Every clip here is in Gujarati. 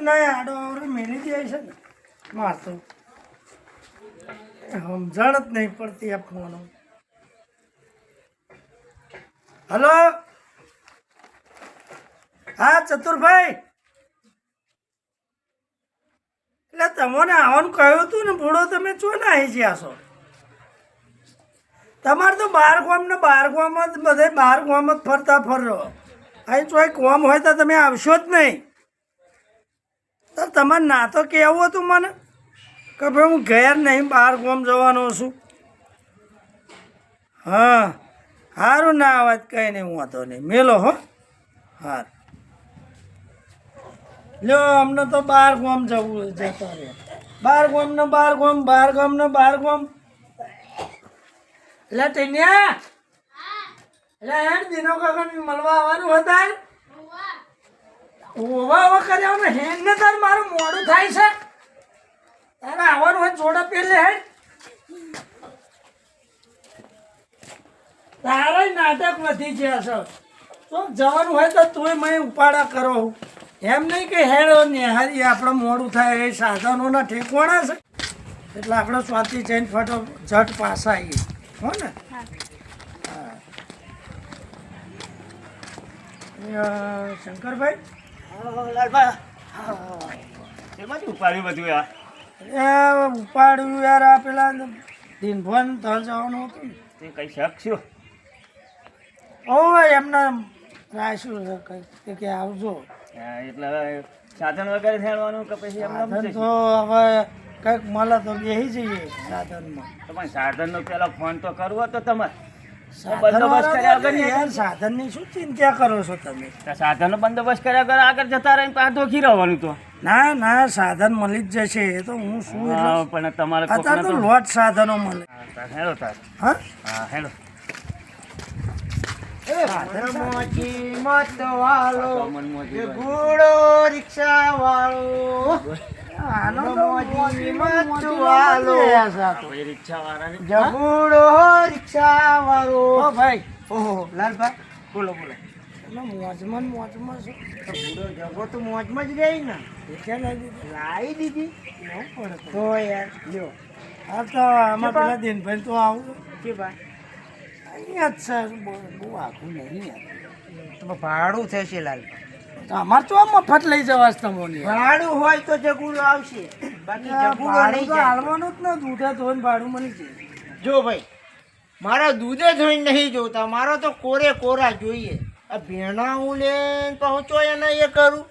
ના આડો આવડો મેલી દે છે ને મારતો સમજણ જ નહીં પડતી આ ફોન હલો હા ચતુરભાઈ એટલે તમને આવવાનું કહ્યું હતું ને ભૂડો તમે છો ને આવી જ્યા છો તમારે તો બાર ગામ ને બાર ગામ જ બધે બાર ગામ જ ફરતા ફરો અહીં ચોય કોમ હોય તો તમે આવશો જ નહીં તો તમારે ના તો કહેવું હતું મને? કે ભાઈ હું ઘેર નહીં બહાર ગોમ જવાનો છું. હા સારું ના અવાજ કંઈ નહીં વાંધો નહીં. મેલો હો. હાર. લ્યો અમને તો બાર ગોમ જવું જતા રહે. બાર ગોમ ને બાર ગોમ બાર ગોમ ને બાર ગોમ. એટલે ટીન્યા. એટલે હેડ દિનો કાકા મળવા આવવાનું હતા ઓવા ઓવા કર્યા ને હેંગ ને તાર મારું મોડું થાય છે. તારે આવવાનું હોય જોડા પેલે હે. તારે નાટક વધી ગયા છે. તો જવાનું હોય તો તુંય મેં ઉપાડા કરો. એમ નહીં કે હેડો નિહારી આપણે મોડું થાય એ સાધનોના ઠેકવાણા છે. એટલે આપણે સ્વાતિ જઈને ફટો ઝટ પાછા આવીએ. હો ને? શંકરભાઈ? બધું યાર ઉપાડ્યું યાર આ પેલા દિનભન તળ જવાનું હતું તે કઈ શક છો ઓ એમને રાખ્યું છે કંઈક તે કે આવજો એટલે સાધન વગેરે થવાનું કે પછી તો હવે કંઈક મળે તો બેસી જઈએ સાધનમાં. તમારે સાધનનો પેલો ફોન તો કરવો તો તમારે? બંદોબસ્ત કર્યા વગર યાર. સાધનની શું ચિંતા કરો છો તમે? સાધનનો બંદોબસ્ત કર્યા વગર આગળ જતા રહીને પાછું ધોખી રહેવાનું તો. ના ના સાધન મળી જ જશે. એ તો હું શું પણ તમારે અત્યારે તો તો લોટ સાધનો મળે. તાર. હા? હા મત વાળો જબુડો રિક્ષા વાળો બોલો બોલો. મોજમાં મોજમાં તો બુડો તો મોજમાં જ રહી ને. લાવી દીધી. તો. યાર લ્યો. હા તો આમાં. પેલા દિનભાઈ તો આવું કે ભાઈ અહીંયા જ બહુ આખું નહીં ભાડું થશે લાલભાઈ અમારે તો મફત લઈ તમને. ભાડું હોય તો જગુડો આવશે. બાકી જગુડો નહીં તો હાલવાનું જ ન દૂધે ધોઈને ભાડું મળી જાય. જો ભાઈ મારા દૂધે જોઈને નહીં જોતા મારો તો કોરે કોરા જોઈએ. આ ભેણા હું લઈને પહોંચો એને એ કરું.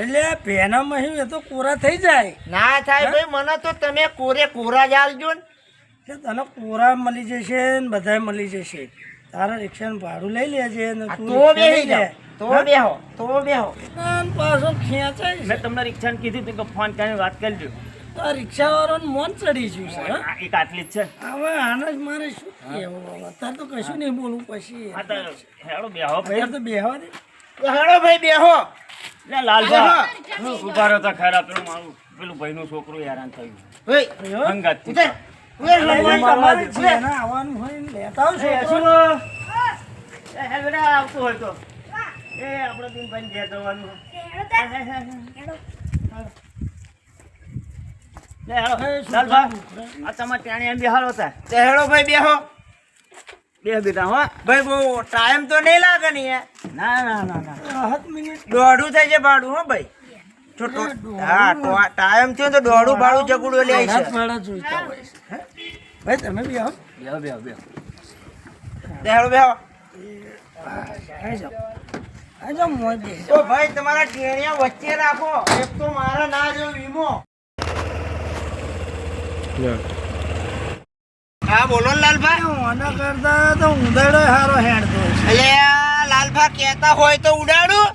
એટલે પેના મહી એ તો કોરા થઈ જાય. ના થાય ભાઈ મને તો તમે કોરે કોરા જ આલજો ને. તને કોરા મળી જશે ને બધાય મળી જશે. તારા રિક્ષાનું ભાડું લઈ લેજે ને તું લે. જાઓ તો બેહો તો બેહો. પાછો ખેંચાય છે. મેં તમને રિક્ષાને કીધું કે ફોન કરીને વાત કરજો. તો રિક્ષાવાળાનું મોન ચડી ગયું છે એક આટલી જ છે. હવે આને જ મારે શું કહેવું અત્યારે તો કશું નહીં બોલવું પછી હા હેડો બેહો ભાઈ. તો બેહવા દે. તો હેડો ભાઈ બેહો. એટલે લાલભા ઊભા રહો તો ખરા પેલું મારું પેલું ભાઈનું છોકરું હેરાન થયું. અંગાત આવવાનું હોય લેતા આવશો આવતું હોય તો. એ દિન પણ ઘેર જવાનું લે હેડો લાલભા આ તમારે ત્યાં એમ બિહારો હતા તો હેડો ભાઈ બેહો બે બેટા હો ભાઈ બહુ ટાઈમ તો નહીં લાગે ને ના ના ના ના મિનિટ દોઢું થાય છે ભાડું હો ભાઈ હા ટાઈમ થયો તો દોઢું ભાડું જગુડો લે છે વાળા જોઈતા હોય છે હે? ભાઈ તમે બી આવો બેહો બેહો બેહો તો બેહો આવી જાઓ આવી જાઓ મોજ બેસી તો ભાઈ તમારા ટેણિયા વચ્ચે રાખો. એક તો મારા ના જો વીમો. હા બોલો લાલભાઈ જાઓ કરતા તો ઉંદરડો હારો હેડતો એટલે લાલભા કહેતા હોય તો ઉડાડું.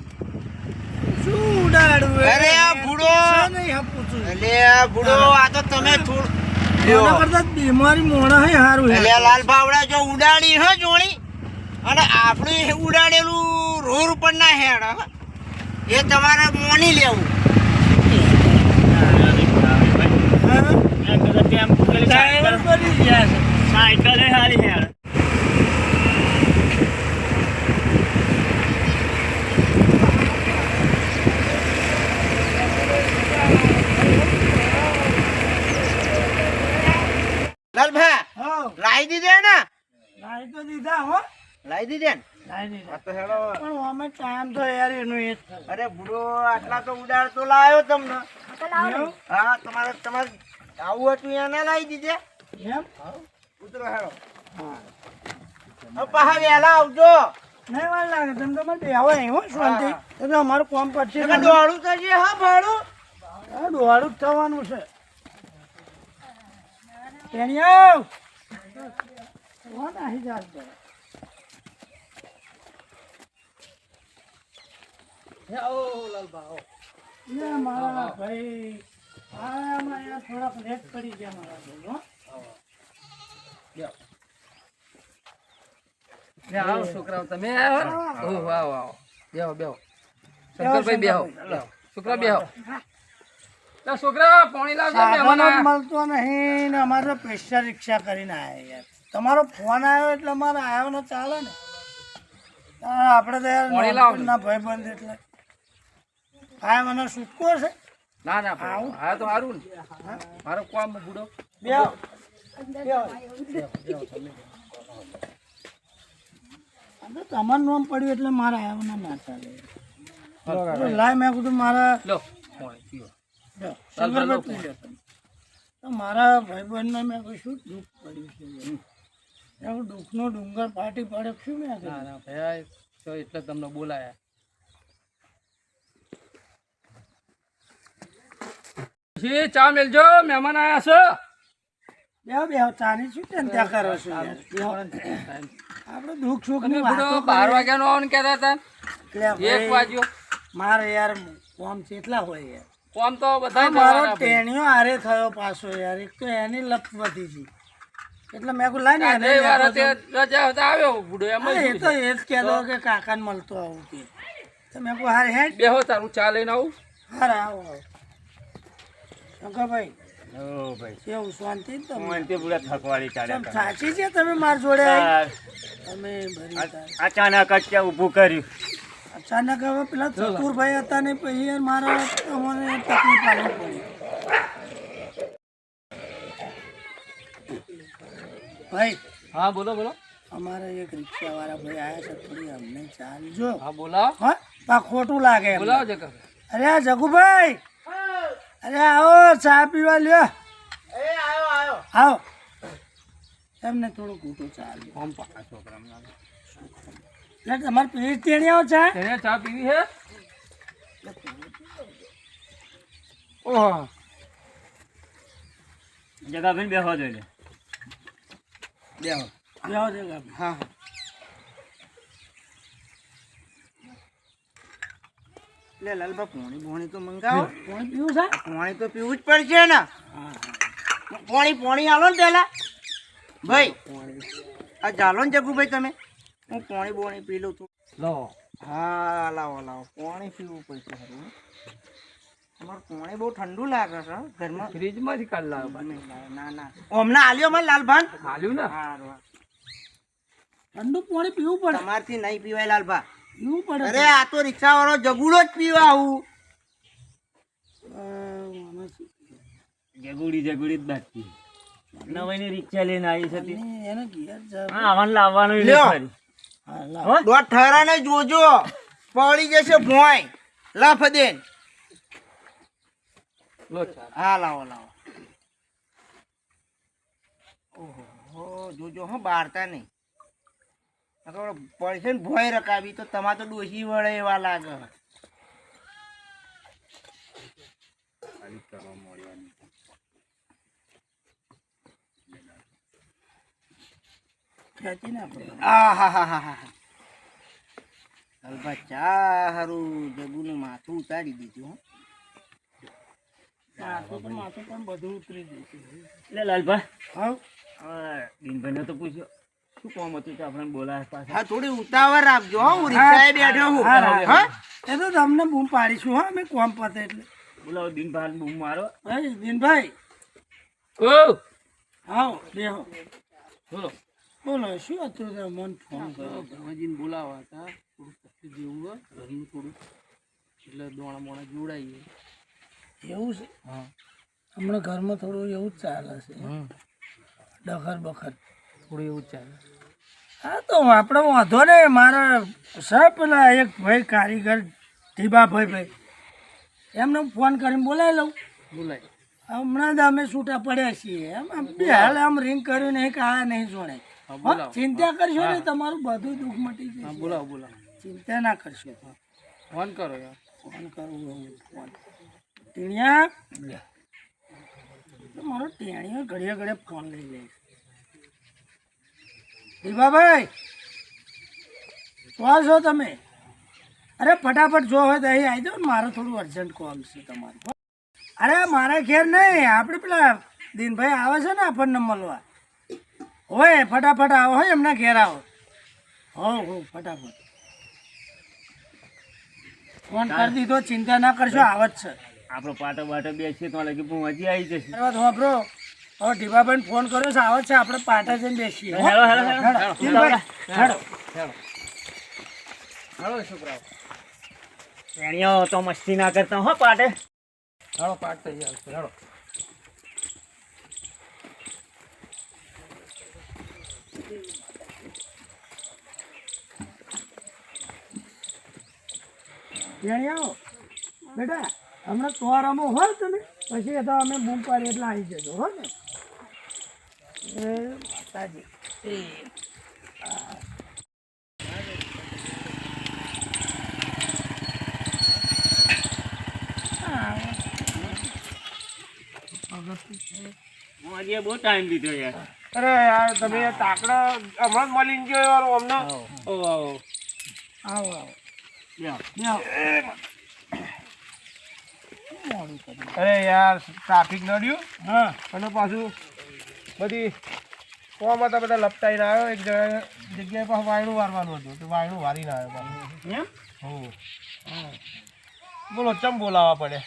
શું ઉડાડવું? અરે આ ભૂડો. નહીં પૂછું એટલે આ ભૂડો આ તો તમે થોડું કરતા બીમારી મોણા હે હારું એટલે આ લાલ ભાવડા જો ઉડાડી હ જોણી. અને આપણું ઉડાડેલું રોડ ઉપર ના હેડ એ તમારે મોની લેવું. સાયકલ હારી હેડ. લાલભા લાવી દીધે ને લાવી તો દીધા હો. લાવી દીધે ને? પણ અમે ટાઈમ તો યાર એનું એ અરે બુડો આટલા તો ઉડાડતો લાવ્યો તમને. હા તમારે તમારે આવું હતું એને લાવી દીધે? એમ? ઉતરો હેડો. હા. પાછા વહેલા આવજો. નહીં વાર લાગે. તમે તમારે બેહો શાંતિ અમારું કોમ પડશે દોડું થશે હા ભાડું? હા, જ થવાનું છે. તેની આવ કોણ આહી ચાલતો લે મારા ભાઈ આમાં યાર થોડાક લેટ પડી ગયા મારા ભાઈ હો. આવો છોકરાઓ તમે આવ્યા ઓહો આવો આવો. બેહો બેહો. શંકરભાઈ બેહો. બેહો. છોકરા બેહો. છોકરા પાણી લાવજો મહેમાન સાધન જ આયા. મળતો નહીં ને અમારે પ્રેશર રિક્ષા કરીને આવ્યા યાર તમારો ફોન આવ્યો એટલે અમારે આવ્યો ને ચાલે ને. આપડે આપણે તો યાર. ના ભાઈ બંધ એટલે. હા મને છૂટકો છે ના ના હા તો સારું ને. મારો કોમ બુડો બે. આ તમારું નામ પડ્યું એટલે મારા આવ્યો ના ચાલે લાય મેં કીધું મારા લો મારા ભાઈબંધને મેં કહ્યું શું દુઃખ પડ્યું છે? દુઃખનો ડુંગર ફાટી પડે શું મેં એટલે તમને બોલાયા. પછી ચા મેલજો મહેમાન આયા છે. બેહો બેહો ચાની શું ચિંતા કરો છો? આપણે દુઃખ સુખની વાતો બાર વાગ્યા નો આવવાનું કહેતા હતા. એક વાગ્યો. મારે યાર કોમ કેટલા હોય યાર. કોમ તો બધા મારો ટેણિયો હારે થયો પાછો યાર એક તો એની લપ વધી છે એટલે મેં કહું લાઈ ને એને વાર તે રજા હતા આવ્યો બુડો એમ એ તો એ જ કહેતો કે કાકાને મળતો આવું કે. તો મેં કહું હારે હે બેહો તારું ચા લઈને આવું. હારે આવો આવો. શંકરભાઈ ઓ ભાઈ. કેવું શાંતિ ને તમે? હું તે પૂરા થકવાળી ચાલે સાચી છે તમે માર જોડે તમે અચાનક જ ત્યાં ઊભું કર્યું. અચાનક હવે પેલા ચતુરભાઈ હતા ને પછી મારા અમને તકલીફ આલવી પડી. ભાઈ હા બોલો બોલો. અમારે એક રિક્ષા વાળા ભાઈ આવ્યા છે થોડી અમને ચાલજો. હા બોલાવો. હા ખોટું લાગે. બોલાવો અરે આ જગુભાઈ! અરે આવો ચા પીવા લ્યો. આવો. એમને થોડું ઘૂંટું ચાલજો ફોર્મ પા એટલે તમારે પીવી તેણી આવો ચા. ચા પીવી છે ઓહો. જગાભાઈ બેહવા દે લે. બેહો. જાઓ જગા હા. લે લાલબા પોણી પોણી તો મંગાવો. પોણી પીવું છે? પોણી તો પીવું જ પડશે ને. પોણી પોણી આલો ને પેલા. ભાઈ આ ચાલો ને જગુભાઈ તમે. હું પોણી બોણી પી લઉં છું લો. હા લાવો લાવો. પોણી પીવું પડશે ખરું હો. પોણી બહુ ઠંડુ લાગે છે. હો, ઘરમાં ફ્રીજમાંથી કાઢ લાવો ના ના હમણાં આલ્યો અમારે લાલભાન? આલ્યું ને? હારું, હારું. ઠંડુ પોણી પીવું પડે તમારથી નહીં પીવાય લાલભા. પડે અરે આ તો રિક્ષા વાળો જગુડો જ પીવા આવું? જગુડી જગુડી જ બાકી નવાઈની રિક્ષા લઈને આવી હતી તે. એને એને ઘેર જા- હા આવાને લાવવાનું લ્યો. દોઢ ઠરાને જોજો. પડી જશે ભોંય. લફ દેન હા લાવો લાવો. ઓહો હો, જોજો હો બારતા નહીં. પડશે ને ભોય રકાવી તો તમારે તો ડોસી વળે એવા લાગે. આ હા હા હા હા અલબા ચા હારું જગુનું માથું ઉતારી દીધું હો. માથું તો માથું પણ બધું ઉતરી દીધું એટલે લાલભા. હા. હા દિનભાઈને તો પૂછ્યો. શું કોમ હતું કે આપણે બોલાયા પાછા? હા થોડી ઉતાવળ રાખજો હો હું રિક્ષાએ બેઠો હું હા, હા, હા? એ તો તમને બૂમ પાડીશું હા અમે કોમ પતે એટલે. બોલાવો દિનભાઈ બૂમ મારો. ભાઈ દિનભાઈ. ઓ! આવો બેહો. બોલો બોલો શું હતું મન ફોન કરો? ધર્મજીને બોલાવા હતા થોડું તકલીફ જેવું હોય ઘરનું થોડું એટલે દોણા મોણા જોડાઈએ. એવું છે? હા. હમણાં ઘરમાં થોડું એવું જ ચાલે છે. હમ. ડખર બખર. થોડું એવું ચાલે. હા તો આપણે વાંધો ને મારા સર પેલા એક ભાઈ કારીગર ઢીબાભાઈ ભાઈ એમને હું ફોન કરીને બોલાવી લઉં. બોલાવી હમણાં જ અમે છૂટા પડ્યા છીએ. એમ બે હાલ આમ રિંગ કર્યું નહીં કે આ નહીં. હા, ચિંતા કરશો ને તમારું બધું દુઃખ મટી જશે. બોલાવો બોલાવો. ચિંતા ના કરશો. ફોન કરો યાર. ફોન કરું ફોન. ટીણિયા? મારો ટેણીઓ ઘડીએ ઘડીએ ફોન લઈ લે. દીપાભાઈ કોણ છો તમે? અરે ફટાફટ જો હોય તો અહીં આવી જાઓ ને મારે થોડું અર્જન્ટ કોલ છે તમારું. અરે મારા ઘેર નહીં આપણે પેલા દિનભાઈ આવે છે ને આપણને મળવા હોય ફટાફટ આવો હોય એમના ઘેર આવો. હો હો ફટાફટ. ફોન કરી દીધો ચિંતા ના કરશો આવત છે. આપણો પાટો બાટો બેસીએ તો લગી હજી આવી જશે બરાબર વાપરો હવે ઢીબાભાઈ ફોન કર્યો છે આવે છે આપણે પાટા જઈને બેસીએ. Hello hello, hello, hello. Hello. છોકરાઓ તેણીઓ તો મસ્તી ના કરતા હો પાટે? હેલો પાટ થઈ છે હેલો. તેણી બેટા હમણાં તોરામાં હોય તમે? પછી તો અમે બૂમ પાડીએ એટલે આવી જજો હો ને? બહુ ટાઈમ લીધો યાર અરે યાર તમે તાકડા હમણાં જ મળી ગયો યાર અમને. આવો આવો. અરે યાર ટ્રાફિક નડ્યું. હા. અને પાછું બધી કોમાં તો બધા લપટાઈને આવ્યો એક જગ્યાએ જગ્યાએ પાછું વાયણું વારવાનું હતું તો વાયણું વારીને આવ્યો હો બોલો ચમ બોલાવવા પડે?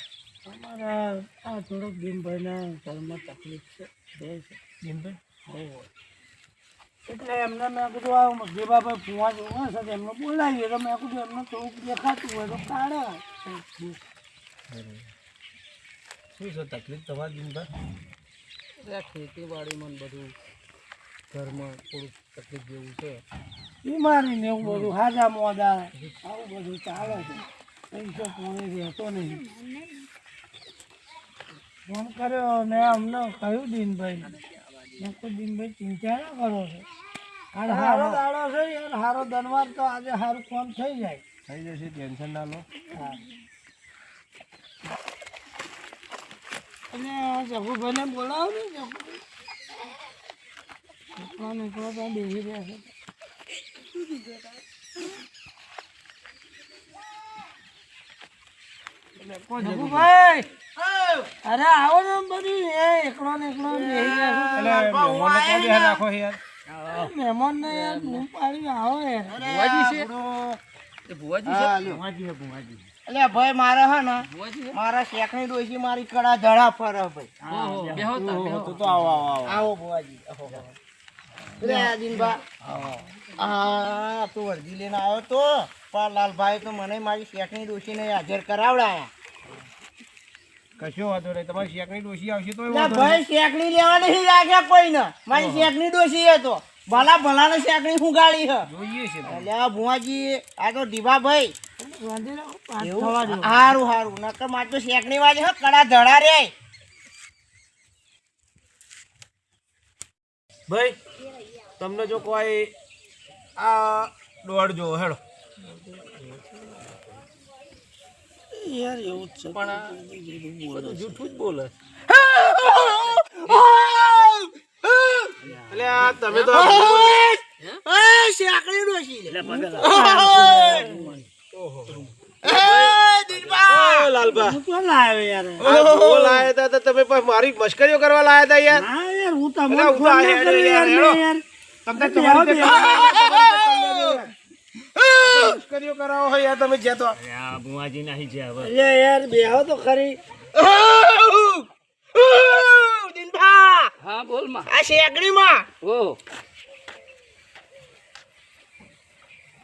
અમારા આ થોડોક દિનભાઈના ઘરમાં તકલીફ છે દિનભાઈ એટલે એમને મેં કીધું આ દેવાભાઈ ફુવા જોવા છે એમને બોલાવીએ. તો મેં કીધું એમને થોડુંક દેખાતું હોય તો કાઢે. શું છે તકલીફ તમારી દિનભાઈ આ ખેતીવાડીમાં બધું ઘરમાં થોડુંક તકલીફ જેવું છે. બીમારી ને એવું બધું હાજા મોદા આવું બધું ચાલે છે. પૈસો કોઈ રહેતો નહીં. ફોન કર્યો મેં અમને કહ્યું દિનભાઈ. મેં કોઈ દિનભાઈ ચિંતા ના કરો છો. હારો દાડો છે યાર હારો દનવાર તો આજે હારું ફોન થઈ જાય. થઈ જશે ટેન્શન ના લો. હા. અને જગુભાઈને બોલાવો ને જગુભાઈ. એકલો ત્યાં બેસી રહેશે જગુભાઈ! અરે આવો ને બધું. એ એકલો ને એકલો બેસી છે. યાર? મહેમાન ને યાર બૂમ પાડી આવો યાર. ભુવાજી છે? એ ભુવાજી છે? ભુવાજી હે ભૂંવાજી. એટલે ભાઈ મારે હે ને ભુવાજી મારા શેખની ડોશી મારી કડા ધડા ફરે ભાઈ. બેહો તો તો આવો આવો આવો. આવો લે દિનભા. આ તું વર્દી લઈને આવ્યો તો? પણ લાલભાઈ તો મને મારી શેખની ડોશીને હાજર કરાવડાયા. કશો વાંધો નહીં. તમારી શેકની ડોશી આવશે તો ભાઈ શેકણી લેવા નહીં રાખ્યા કોઈને. મારી શેકણી ડોશી હતો તો. ભલા ભલાને શેકણી ફુગાડી હ. જોઈએ છે એટલે ભુવાજી આ તો દીવા ભાઈ. હારું હારું. નકર મારે તો શેકણી વાળી હે કડા ધડા રે. ભાઈ તમને જો કોઈ આ દોડ જો હેડો. યાર એવું જ છે. પણ જૂઠું જ બોલે તમે તો શેકણી ડોશી એટલે પગે લાગ. ઓહો. એ દિનભા ઓ લાલબા. હું તો લાવ્યો યાર? આ બોલ આયા તા તો તમે મારી મશ્કરીઓ કરવા લાયા હતા યાર. યાર હું તમને કરાવો હોય યાર તમે જે તો. નહીં યાર બેહો તો ખરી દિનભા હા બોલમાં. આ શેગડી માં ઓ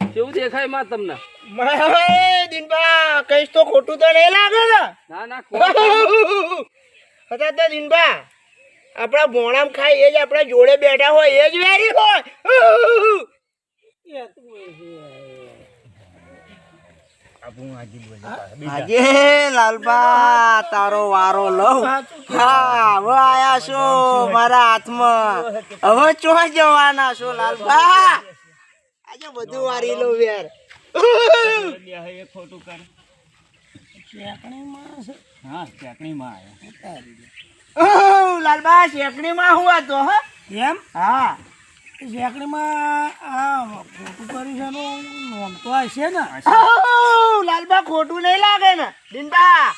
કેવું દેખાયમાં તમને? દિનભા કઈશ તો ખોટું તો નહીં લાગે ને. ના ના હતા તો દિનભા આપણા ભોણામ ખાય એ જ આપણા જોડે બેઠા હોય એ જ વેરી હોય એ તું એ છે. આ હું હાજી બોલે પાછા. બીજા. આજે લાલબા તારો વારો લઉં. હા હવે આયા છો મારા હાથમાં. હવે ચો જવાના છો લાલબા? આજે બધું વારી લઉં યાર. ખોટું કરે. હા લાલબા શેકણીમાં હું હતો હા? એમ? હા. શેકણીમાં આ ખોટું કર્યું છે નોમ તો હશે ને. લાલબા ખોટું નહીં લાગે ને. દિનબા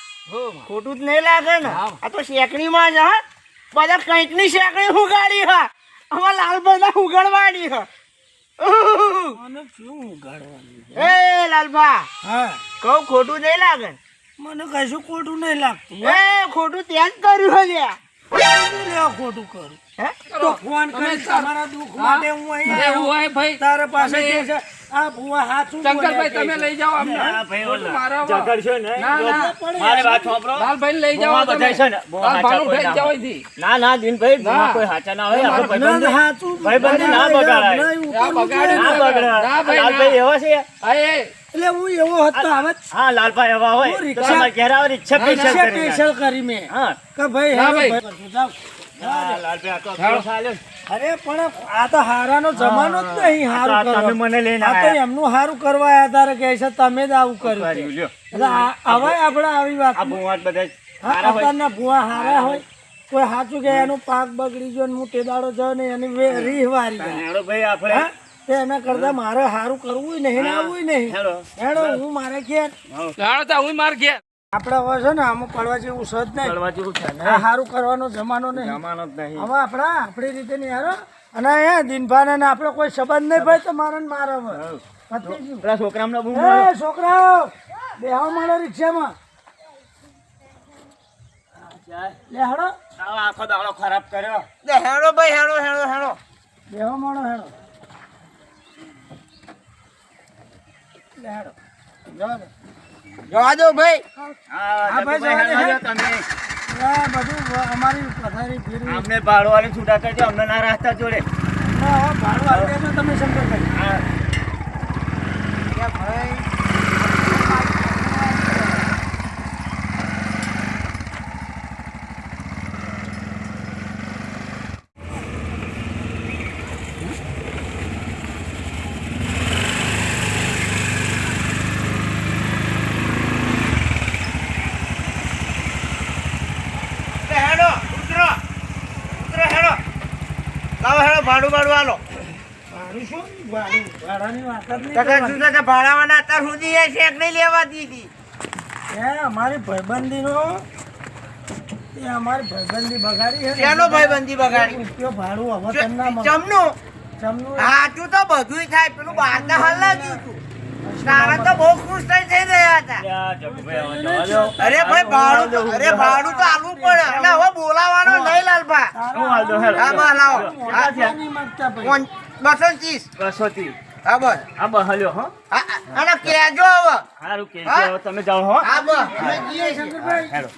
ખોટું જ નહીં લાગે ને. આ તો શેકણીમાં જ હા. બધા કંઈકની શેકણી ઉગાડી હા. આમાં લાલભાઈ ના ઉગાડવાની હા. ઓહ, મને શું ઉગાડવાનું એ લાલભા હા. કહું ખોટું નહીં લાગે મને કશું ખોટું નહીં લાગતું એ ખોટું ત્યાં જ કર્યું હલ્યા ખોટું લેવા ખોટું કરું? હે તો ફોન કરી તમારા દુઃખ માટે હું અહીં એવું હોય ભાઈ. તારા પાસે તમે- છે આ ભૂવા હાચું શંકરભાઈ તમે લઈ જાઓ અમને. ના ભાઈ મારા ને ના, ના. તો મારી વાત સાંભળો. લાલભાઈ લઈ જાઓ બુવા છે ને, બુવા લાલભાઈનું હાચા કોઈ થઈ ના જાઓ હોય. ના ના દિનભાઈ. કોઈ હાચા ના હોય. આપણે છે. ના, બગાડાય. બગડે. ના ભાઈ, લાલભાઈ એવા છે? એટલે હું એવો હતો હવે હા લાલભાઈ એવા હોય. તો રિક્ષા- ઘેરાવર ઈચ્છા છે કરી મેં. હા. કે ભાઈ હા ભાઈ. ભાઈ જાઓ. હા, લાલભાઈ આ તો હાલો. અફસોસ આલ્યો ને. અરે પણ આ તો હારાનો જમાનો જ નહીં હારું તમે મને લઈને આ તો એમનું હારું કરવા આયા તારે કે છે તમે જ આવું કર્યું છે. કર્યું, લ્યો. એટલે હવે આપણે આવી વાત. આ બુવા જ બધાય હા, સારા હોય. ભૂવા હારા હોય. કોઈ સાચું કે એનો પાક બગડી ગયો હું ટેદાડો જાઉં ને એની રીહ વારી ભાઈ આપણે. એના કરતા મારે સારું કરવું નહીં ને આવવું નહીં. હેડો. હેડો હું મારે ઘેર. તો હું માર ઘેર. આપણે હવે છે ને આમાં પડવા જેવું છે જ નહીં. પડવા જેવું છે ને? આ હારું કરવાનો જમાનો નહીં. જમાનો જ નહીં. હવે આપણા આપણી રીતે નહીં હારો. અને અહીંયા દિનભાને ને આપણે કોઈ સંબંધ નહીં ભાઈ તો મારે ને મારે હવે. છોકરામને બૂમ એ છોકરાઓ બેહાવ મળો રિક્ષામાં. લે હેડો આખો દાડો ખરાબ કર્યો. લે હેડો ભાઈ હેડો હેડો હેડો બેહો માણો હેડો લે. જવા દો ભાઈ. હા ભાઈ, તમે. બધું અમારી પથારી ફેરવી. અમને ભાડો વાળી છૂટા કરજો અમને ના રાખતા જોડે. ભાડું દેજો તમે શંકરભાઈ. હા. ભાઈ લે હેડો ઉતરો ઉતરો હેડો લાવો હેડો ભાડું ભાડું આલો ભાડું શું ભાડું ભાડાની વાત જ નહીં કાકા કરવાની. શું છે કે ભાડાવાના અત્યાર સુધી એ શેક નહીં લેવા દીધી? એ અમારી ભાઈબંધીનો એ અમારી ભાઈબંધી બગાડી છે ને. ભાઈબંધી બગાડી? રૂપિયો ભાડું હવે તમને ચમનું? ચમનું સાચું તો બધુંય થાય પેલું બહાર ના હતું તારા તો બહુ ખુશ થઈ થઈ રહ્યા હતા. અરે ભાઈ ભાડું અરે ભાડું તો આલવું પડે. અને હવે બોલાવાનો નહીં લાલભા. બસો ત્રીસ. બસો ત્રીસ. હા બસ હા. બહાલ્યો હો હા, કેજો હવે. સારું કે તમે જાઓ હો. હા બસ અમે જઈએ શંકરભાઈ. હેડો.